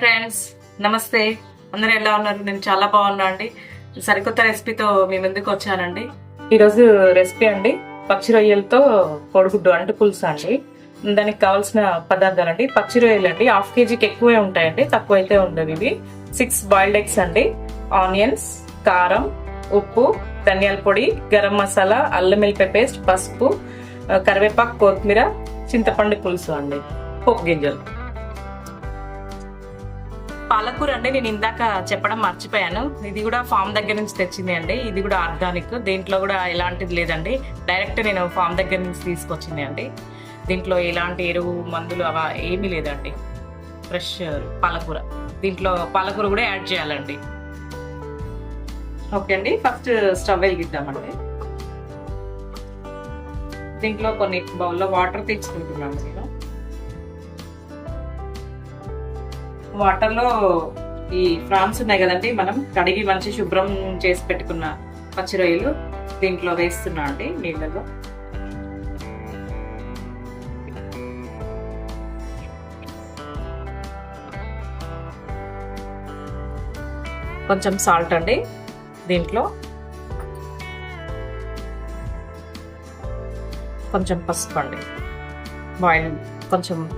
Friends నమస్తే. అందరూ ఎలా ఉన్నారు? నేను చాలా బాగున్నా అండి. సరికొత్త రెసిపీతో మీ ముందుకు వచ్చానండి. ఈరోజు రెసిపీ అండి పచ్చి రొయ్యలతో కోడిగుడ్డు అంటు పులుసు అండి. దానికి కావాల్సిన పదార్థాలు అండి పచ్చి రొయ్యలు అండి హాఫ్ కేజీకి ఎక్కువే ఉంటాయండి తక్కువ అయితే ఉండవు ఇవి. సిక్స్ బాయిల్డ్ ఎగ్స్ అండి. ఆనియన్స్ కారం ఉప్పు ధనియాల పొడి గరం మసాలా అల్లం వెల్లిపాయ పేస్ట్ పసుపు కరివేపాకు కొత్తిమీర చింతపండు పులుసు అండి. పోపు గింజలు. పాలకూర అండి నేను ఇందాక చెప్పడం మర్చిపోయాను. ఇది కూడా ఫామ్ దగ్గర నుంచి తెచ్చింది అండి. ఇది కూడా ఆర్గానిక్. దీంట్లో కూడా ఎలాంటిది లేదండి. డైరెక్ట్ నేను ఫామ్ దగ్గర నుంచి తీసుకొచ్చింది అండి. దీంట్లో ఎలాంటి ఎరువు మందులు అవ ఏమీ లేదండి. ఫ్రెష్ పాలకూర. దీంట్లో పాలకూర కూడా యాడ్ చేయాలండి. ఓకే అండి. ఫస్ట్ స్టవ్ వెలిగిద్దామండి. దీంట్లో కొన్ని బౌల్లో వాటర్ తెచ్చుకుంటున్నాను నేను. వాటర్లో ఈ ఫ్రాన్స్ ఉన్నాయి కదండి మనం కడిగి మంచి శుభ్రం చేసి పెట్టుకున్న పచ్చి రొయ్యలు దీంట్లో వేస్తున్నా అండి నీళ్ళలో. కొంచెం సాల్ట్ అండి దీంట్లో. కొంచెం పసుపు అండి. బాయిల్ కొంచెం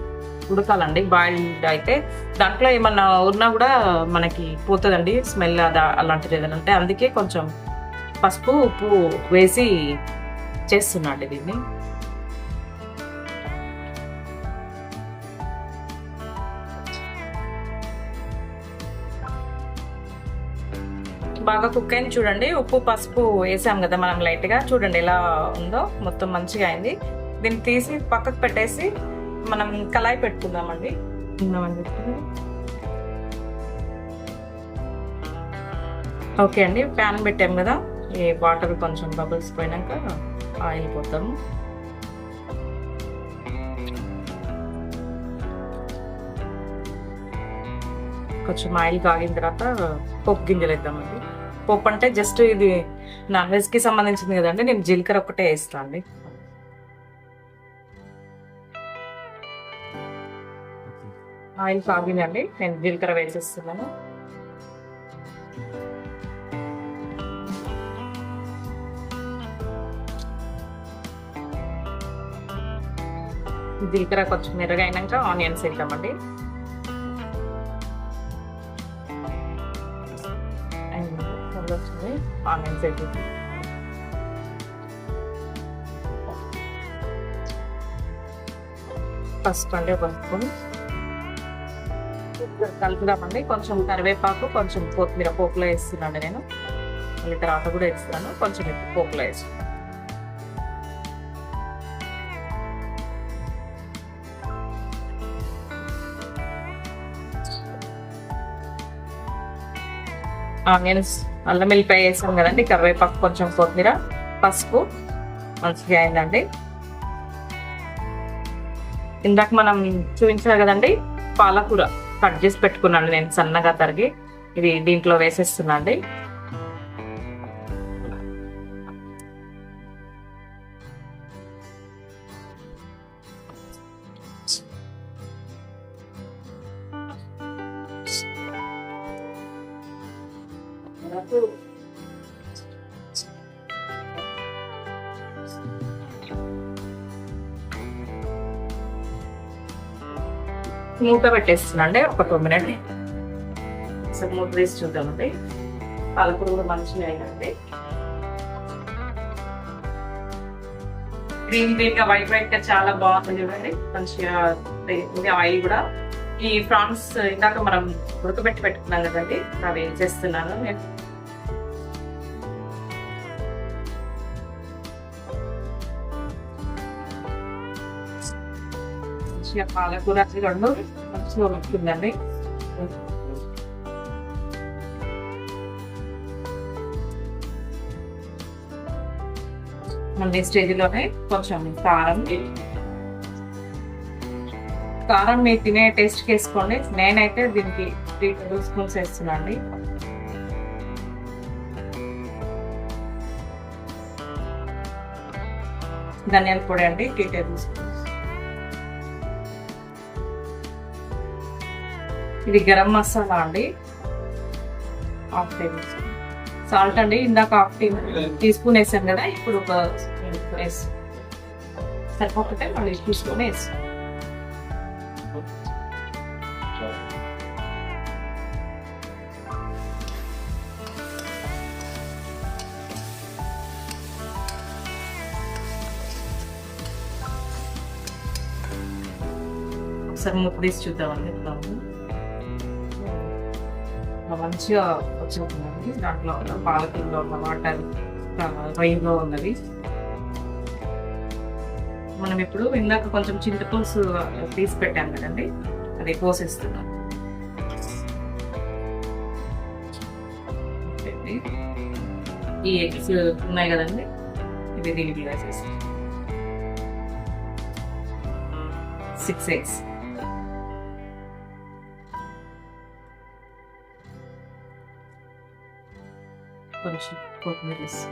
ఉడకాలండి. బాయిల్డ్ అయితే దాంట్లో ఏమన్నా ఉన్నా కూడా మనకి పోతుందండి స్మెల్ అదా అలాంటిది ఏదైనా ఉంటే. అందుకే కొంచెం పసుపు ఉప్పు వేసి చేస్తున్నాండి దీన్ని. బాగా కుక్ అయింది చూడండి. ఉప్పు పసుపు వేసాం కదా మనం లైట్గా. చూడండి ఎలా ఉందో. మొత్తం మంచిగా అయింది. దీన్ని తీసి పక్కకు పెట్టేసి మనం కళాయి పెట్టుకుందామండి. చెప్పి. ఓకే అండి ప్యాన్ పెట్టాం కదా. ఈ వాటర్ కొంచెం బబుల్స్ పోయినాక ఆయిల్ పోతాము కొంచెం ఆయిల్ కాగిన తర్వాత పప్పు గింజలు వేద్దామండి. పప్పు అంటే జస్ట్ ఇది నాన్ వెజ్కి సంబంధించింది కదండి నేను జీలకర్ర ఒకటే వేస్తాను అండి ఆయిల్ కాగిందండి నేను జీలకర్ర వేసేస్తున్నాను. జీలకర్ర కొంచెం మెరుగైనాక ఆనియన్స్ వేద్దామండి. వచ్చింది ఆనియన్స్ వేసేసి పసుపు అండి ఒక స్పూన్. కలుపుదామండి. కొంచెం కరివేపాకు కొంచెం కొత్తిమీర పోపులో వేస్తున్నాను నేను. మళ్ళీ తర్వాత కూడా వేస్తున్నాను కొంచెం ఇప్పుడు పోపులో వేస్తున్నాను ఆనియన్స్ అల్లం వెల్లిపాయ వేసాం కదండి. కరివేపాకు కొంచెం కొత్తిమీర పసుపు. మంచిగా అయిందండి. ఇందాక మనం చూపించారు కదండి పాలకూర. కట్ చేసి పెట్టుకున్నాను నేను సన్నగా తరిగి. ఇది దీంట్లో వేసేస్తున్నా అండి. మూత పెట్టేస్తున్నా అండి. ఒక టూ మినిట్ అసలు మూత వేసి చూద్దామండి. పాలకూర కూడా మంచిగా అయిందండి గ్రీన్ గ్రీన్గా వైట్ వైట్గా చాలా బాగుంటుంది చూడండి మంచిగా ఉంది. ఆయిల్ కూడా. ఈ ఫ్రాన్స్ ఇందాక మనం ఉడకబెట్టి పెట్టుకున్నాం కదండి. అవి చేస్తున్నాను. నేను మంచిగా పాలకూర రెండు మంచిగా ఉడుకుతుందండి. మళ్ళీ స్టేజ్లోనే కొంచెం కారం. కారం మీరు తినే టేస్ట్ వేసుకోండి. నేనైతే దీనికి త్రీ టేబుల్ స్పూన్స్ వేస్తున్నాను అండి ధనియాల పొడి అండి టీ టేబుల్ స్పూన్స్ ఇది గరం మసాలా అండి. హాఫ్ టేబుల్ స్పూన్ సాల్ట్ అండి. ఇందాక హాఫ్ టేబుల్ టీ స్పూన్ వేసాం కదా ఇప్పుడు ఒక స్పూన్ వేసి సరిపోతే మళ్ళీ టీ స్పూన్ వేసి. ఒకసారి ముక్క తీసి చూద్దామండి. ఇట్లా మంచిగా వచ్చేస్తుందండి దాంట్లో ఉన్న పాలకూరలో ఉన్న వాటర్ రొయ్యలో ఉన్నది మనం ఇప్పుడు ఇందాక కొంచెం చింతపులుసు తీసి పెట్టాం కదండి అది పోసేస్తున్నాం ఈ ఎగ్స్ ఉన్నాయి కదండి ఇవి దీనికి సిక్స్ ఎగ్స్. కొంచెం కొత్తిమీర వేసి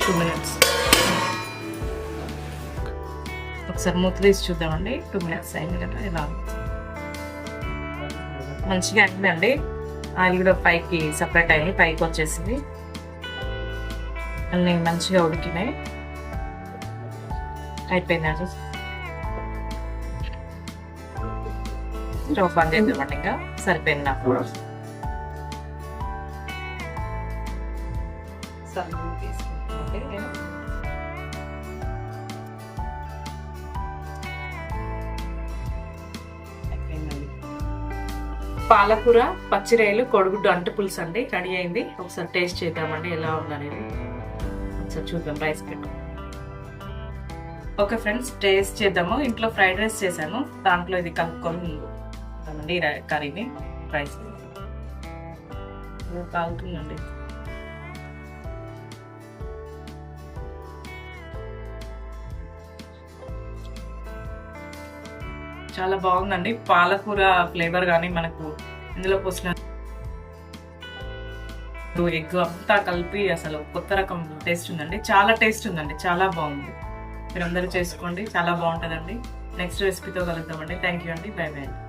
టూ ఒకసారి మూత తీసి చూద్దామండి. టూ మినిట్స్ అయింది కదా ఇలా మంచిగా అయిందండి ఆయిల్ కూడా పైకి సపరేట్ అయ్యి పైకి వచ్చేసింది. అన్నీ మంచిగా ఉడికినాయి. అయిపోయింది అది స్టవ్ బంద్ చేద్దామండి ఇంకా. సరిపోయింది? నాకు సరే పాలకూర పచ్చిరాయలు కొడుగుడ్డు అంటు పులుసు అండి. రెడీ అయింది. ఒకసారి టేస్ట్ చేద్దామండి ఎలా ఉందనేది. ఒకసారి చూద్దాం రైస్ పెట్టు. ఓకే ఫ్రెండ్స్ టేస్ట్ చేద్దాము. ఇంట్లో ఫ్రైడ్ రైస్ చేశాను. దాంట్లో ఇది కలుపుకొని కర్రీని రైస్. కాలుతుందండి. చాలా బాగుందండి. పాలకూర ఫ్లేవర్ కానీ మనకు ఇందులో పోసిన ఎగ్ అంతా కలిపి అసలు కొత్త రకం టేస్ట్ ఉందండి. చాలా టేస్ట్ ఉందండి. చాలా బాగుంది. మీరు అందరూ చేసుకోండి. చాలా బాగుంటుందండి. నెక్స్ట్ రెసిపీతో కలుద్దామండి. థ్యాంక్ యూ అండి. Bye bye